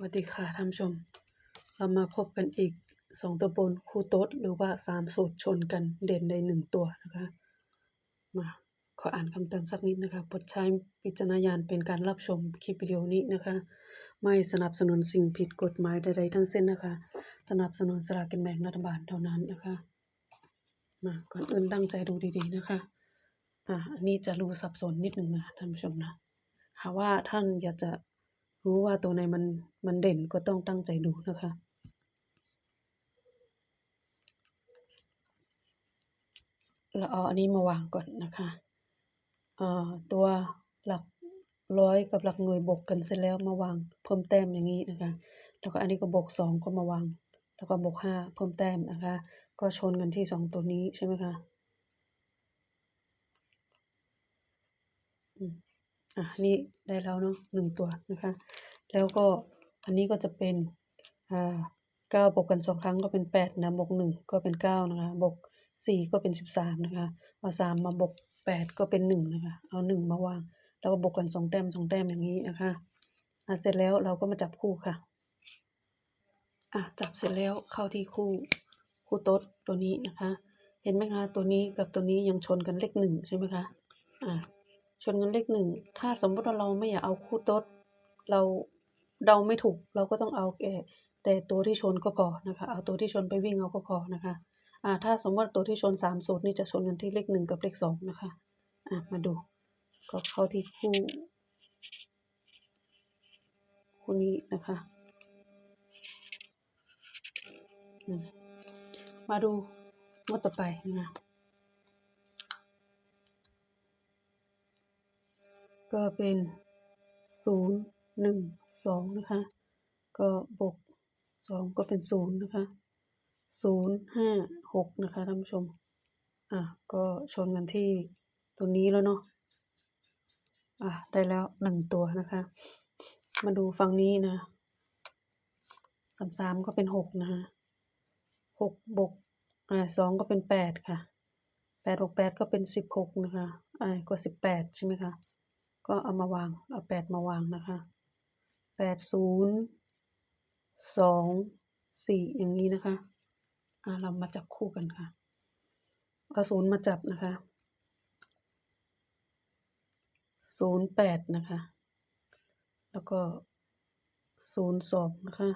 สวัสดีค่ะท่านผู้ชม เรามาพบกันอีกสองตัวบนคู่โต๊ดหรือว่าสามสูตรชนกันเด่นในหนึ่งตัวนะคะ มาขออ่านคำเตือนสักนิดนะคะโปรดใช้วิจารณญาณเป็นการรับชมคลิปวิดีโอนี้นะคะ ไม่สนับสนุนสิ่งผิดกฎหมายใดๆทั้งสิ้นนะคะ สนับสนุนสลากกินแบ่งรัฐบาลเท่านั้นนะคะ มาก่อนอื่นตั้งใจดูดีๆนะคะ อ่าอันนี้จะรู้สับสนนิดหนึ่งนะท่านผู้ชมนะหากว่าท่านอยากจะ รู้ว่าตัวไหนมันมันเด่นก็ต้องตั้งใจดูนะคะ เราเอาอันนี้มาวางก่อนนะคะตัวหลักร้อยกับหลักหน่วยบวกกันเสร็จแล้วมาวางเพิ่มแต้มอย่างนี้นะคะ แล้วก็อันนี้ก็บวกสองก็มาวาง แล้วก็บวกห้าเพิ่มแต้มนะคะ ก็ชนกันที่สองตัวนี้ใช่ไหมคะอืม อะนี่ได้แล้วเนาะหนึ่งตัวนะคะ แล้วก็อันนี้ก็จะเป็นอ่าเก้าบวกกันสองครั้งก็เป็นแปดนะบวกหนึ่งก็เป็นเก้านะคะบวกสี่ก็เป็นสิบสามนะคะเอาสามมาบวกแปดก็เป็นหนึ่งนะคะ เอาหนึ่งมาวาง แล้วก็บวกกันสองแต้มสองแต้มอย่างนี้นะคะอะเสร็จแล้วเราก็มาจับคู่ค่ะอะจับเสร็จแล้วเข้าที่คู่คู่โต๊ดตัวนี้นะคะ เห็นไหมคะตัวนี้กับตัวนี้ยังชนกันเลขหนึ่งใช่ไหมคะอะ ชนกันเลขหนึ่ง ถ้าสมมติว่าเราไม่อยากเอาคู่โต๊ดเราเดาไม่ถูกเราก็ต้องเอาแก่แต่ตัวที่ชนก็พอนะคะ เอาตัวที่ชนไปวิ่งเอาก็พอนะคะอ่าถ้าสมมติตัวที่ชนสามสูตรนี่จะชนกันที่เลขหนึ่งกับเลขสองนะคะอะมาดูก็เข้าที่คู่คู่นี้นะคะ มาดูงวดต่อไปนะ ก็เป็นศูนย์หนึ่งสองนะคะ ก็บวกสองก็เป็นศูนย์นะคะศูนย์ห้าหกนะคะท่านผู้ชม อะ ก็ชนกันที่ตัวนี้แล้วเนาะ อะ ได้แล้วหนึ่งตัวนะคะ มาดูฝั่งนี้นะสามสามก็เป็นหกนะคะหกบวกอ่าสองก็เป็นแปดค่ะแปดบวกแปดก็เป็นสิบหกนะคะอ่าก็สิบแปดใช่ไหมคะ ก็เอามาวาง เอาแปดมาวางนะคะแปดศูนย์สองสี่อย่างนี้นะคะอ่าเรามาจับคู่กันค่ะเอาศูนย์มาจับนะคะศูนย์แปดนะคะ แล้วก็ศูนย์สองนะคะ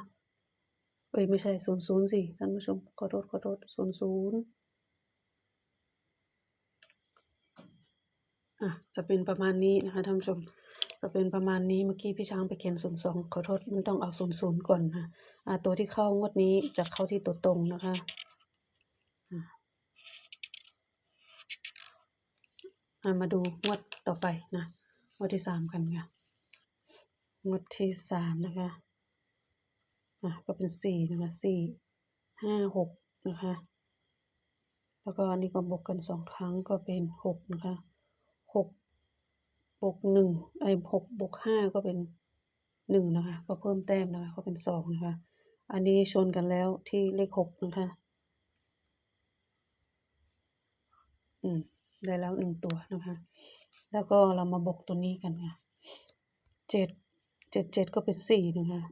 เอ้ยไม่ใช่ศูนย์ศูนย์สี่ท่านผู้ชมขอโทษขอโทษศูนย์ศูนย์ อะจะเป็นประมาณนี้นะคะท่านผู้ชม จะเป็นประมาณนี้เมื่อกี้พี่ช้างไปเขียนศูนย์สองขอโทษมันต้องเอาศูนย์ศูนย์ก่อนนะอะตัวที่เข้างวดนี้จะเข้าที่ตัวตรงนะคะอะมาดูงวดต่อไปนะงวดที่สามกันค่ะงวดที่สามนะคะอะก็เป็นสี่นะคะสี่ห้าหกนะคะ แล้วก็อันนี้ก็บวกกันสองครั้งก็เป็นหกนะคะ บวกหนึ่งไอ้หกบวกห้าก็เป็นหนึ่งนะคะ ก็เพิ่มแต้มนะคะ ก็เป็นสองนะคะ อันนี้ชนกันแล้วที่เลขหกนะคะ อืม ได้แล้วหนึ่งตัวนะคะ แล้วก็เรามาบวกตัวนี้กันค่ะเจ็ดเจ็ดเจ็ดก็เป็นสี่นะคะ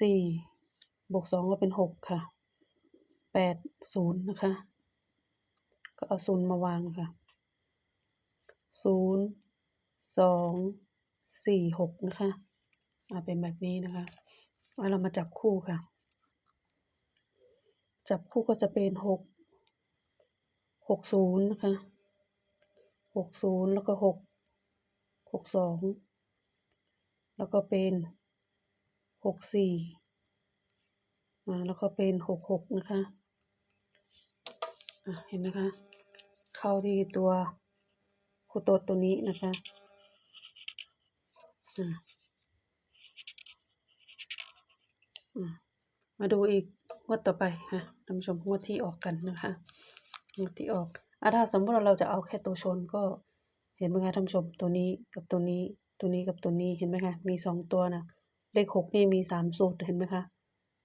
สี่บวกสองก็เป็นหกค่ะแปดศูนย์นะคะ ก็เอาศูนย์มาวางค่ะศูนย์ สองสี่หกนะคะอ่าเป็นแบบนี้นะคะเอาเรามาจับคู่ค่ะ จับคู่ก็จะเป็นหกหกศูนย์นะคะหกศูนย์แล้วก็หกหกสองแล้วก็เป็นหกสี่อ่าแล้วก็เป็นหกหกนะคะเห็นนะคะ เข้าที่ตัวคูโตดตัวนี้นะคะ มาดูอีกงวดต่อไปค่ะท่านผู้ชมงวดที่ออกกันนะคะงวดที่ออกอะถ้าสมมติว่าเราจะเอาแค่ตัวชนก็เห็นไหมคะท่านผู้ชมตัวนี้กับตัวนี้ตัวนี้กับตัวนี้เห็นไหมคะมีสองตัวนะเลขหกนี่มีสามสูตรเห็นไหมคะ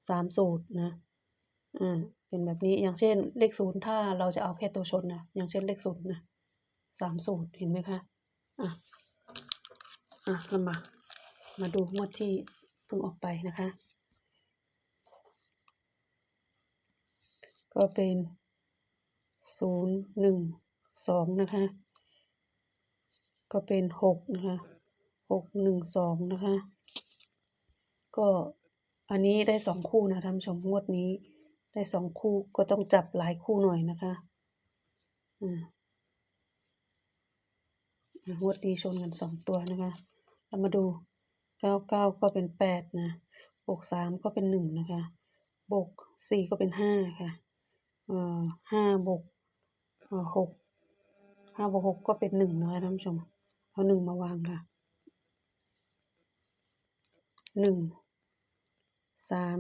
สามสูตรนะอ่าเป็นแบบนี้อย่างเช่นเลขศูนย์ถ้าเราจะเอาแค่ตัวชนนะอย่างเช่นเลขศูนย์นะสามสูตรเห็นไหมคะอะ อะเรามา มาดูงวดที่เพิ่งออกไปนะคะ ก็เป็นศูนย์หนึ่งสองนะคะ ก็เป็นหกนะคะหกหนึ่งสองนะคะ ก็อันนี้ได้สองคู่นะท่านผู้ชมงวดนี้ ได้สองคู่ก็ต้องจับหลายคู่หน่อยนะคะอ่างวดนี้ชนกันสองตัวนะคะ เรามาดูเก้าเก้าก็เป็นแปดนะบวกสามก็เป็นหนึ่งนะคะบวกสี่ก็เป็นห้าค่ะเอ่อห้าบวกเอ่อหกห้าบวกหกก็เป็นหนึ่งนะคะท่านผู้ชมเอาหนึ่งมาวางค่ะหนึ่งสาม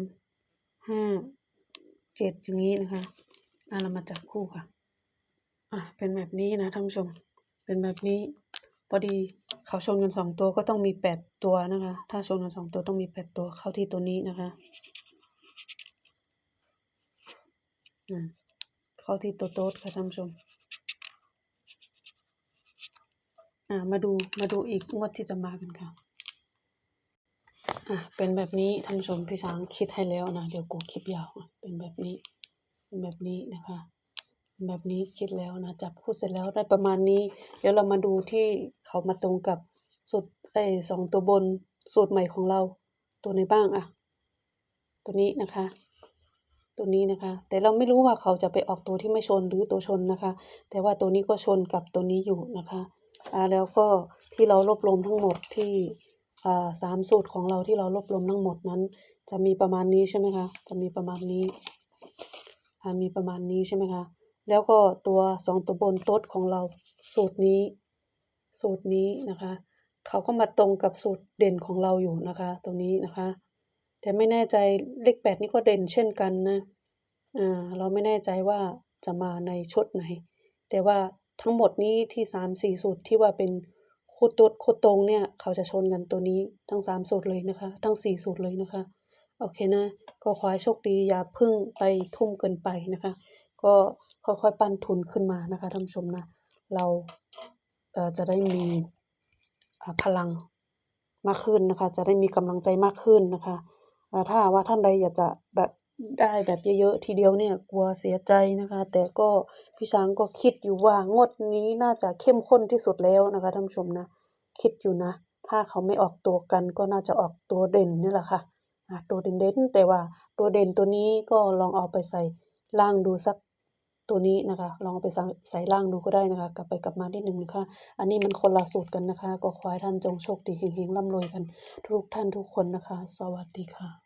ห้าเจ็ดอย่างนี้นะคะอะเรามาจับคู่ค่ะอะเป็นแบบนี้นะท่านผู้ชมเป็นแบบนี้ พอดีเขาชนกันสองตัวก็ต้องมีแปดตัวนะคะ ถ้าชนกันสองตัวต้องมีแปดตัวเข้าที่ตัวนี้นะคะอืมเข้าที่ตัวโต๊ดค่ะท่านผู้ชมอ่ามาดูมาดูอีกงวดที่จะมากันค่ะอะเป็นแบบนี้ท่านผู้ชมพี่ช้างคิดให้แล้วนะ เดี๋ยวกูคลิปยาวเป็นแบบนี้ เป็นแบบนี้นะคะ แบบนี้คิดแล้วนะ จับคู่เสร็จแล้วได้ประมาณนี้ เดี๋ยวเรามาดูที่เขามาตรงกับสูตรไอ้สองตัวบนสูตรใหม่ของเราตัวไหนบ้างอะตัวนี้นะคะ ตัวนี้นะคะ แต่เราไม่รู้ว่าเขาจะไปออกตัวที่ไม่ชนหรือตัวชนนะคะ แต่ว่าตัวนี้ก็ชนกับตัวนี้อยู่นะคะอ่าแล้วก็ที่เรารวบรวมทั้งหมดที่อ่าสามสูตรของเราที่เรารวบรวมทั้งหมดนั้น จะมีประมาณนี้ใช่ไหมคะ จะมีประมาณนี้อ่ามีประมาณนี้ใช่ไหมคะ แล้วก็ตัวสองตัวบนต๊ดของเราสูตรนี้ สูตรนี้นะคะ เขาก็มาตรงกับสูตรเด่นของเราอยู่นะคะ ตรงนี้นะคะ แต่ไม่แน่ใจเลขแปดนี่ก็เด่นเช่นกันนะอ่าเราไม่แน่ใจว่าจะมาในชุดไหน แต่ว่าทั้งหมดนี้ที่สามสี่สูตรที่ว่าเป็นคู่ตุ๊ดคู่ตรงเนี่ย เขาจะชนกันตัวนี้ทั้งสามสูตรเลยนะคะ ทั้งสี่สูตรเลยนะคะ โอเคนะ ก็ขอให้โชคดีอย่าพึ่งไปทุ่มเกินไปนะคะ ก็ ค่อยๆ ปั้นทุนขึ้นมานะคะท่านผู้ชมนะ เราเจะได้มีพลังมากขึ้นนะคะ จะได้มีกำลังใจมากขึ้นนะคะถ้าว่าท่านใดอยากจะแบบได้แบบเยอะๆทีเดียวเนี่ยกลัวเสียใจนะคะ แต่ก็พี่ช้างก็คิดอยู่ว่างวดนี้น่าจะเข้มข้นที่สุดแล้วนะคะท่านผู้ชมนะ คิดอยู่นะ ถ้าเขาไม่ออกตัวกันก็น่าจะออกตัวเด่นนี่แหละค่ะอะตัวเด่นๆแต่ว่าตัวเด่นตัวนี้ก็ลองเอาไปใส่ล่างดูสัก ตัวนี้นะคะ ลองไปใส่ใส่ล่างดูก็ได้นะคะ กลับไปกลับมานิดนึงนะคะ อันนี้มันคนละสูตรกันนะคะ ก็ขอให้ท่านจงโชคดีเฮงๆร่ำรวยกัน ทุกท่านทุกคนนะคะ สวัสดีค่ะ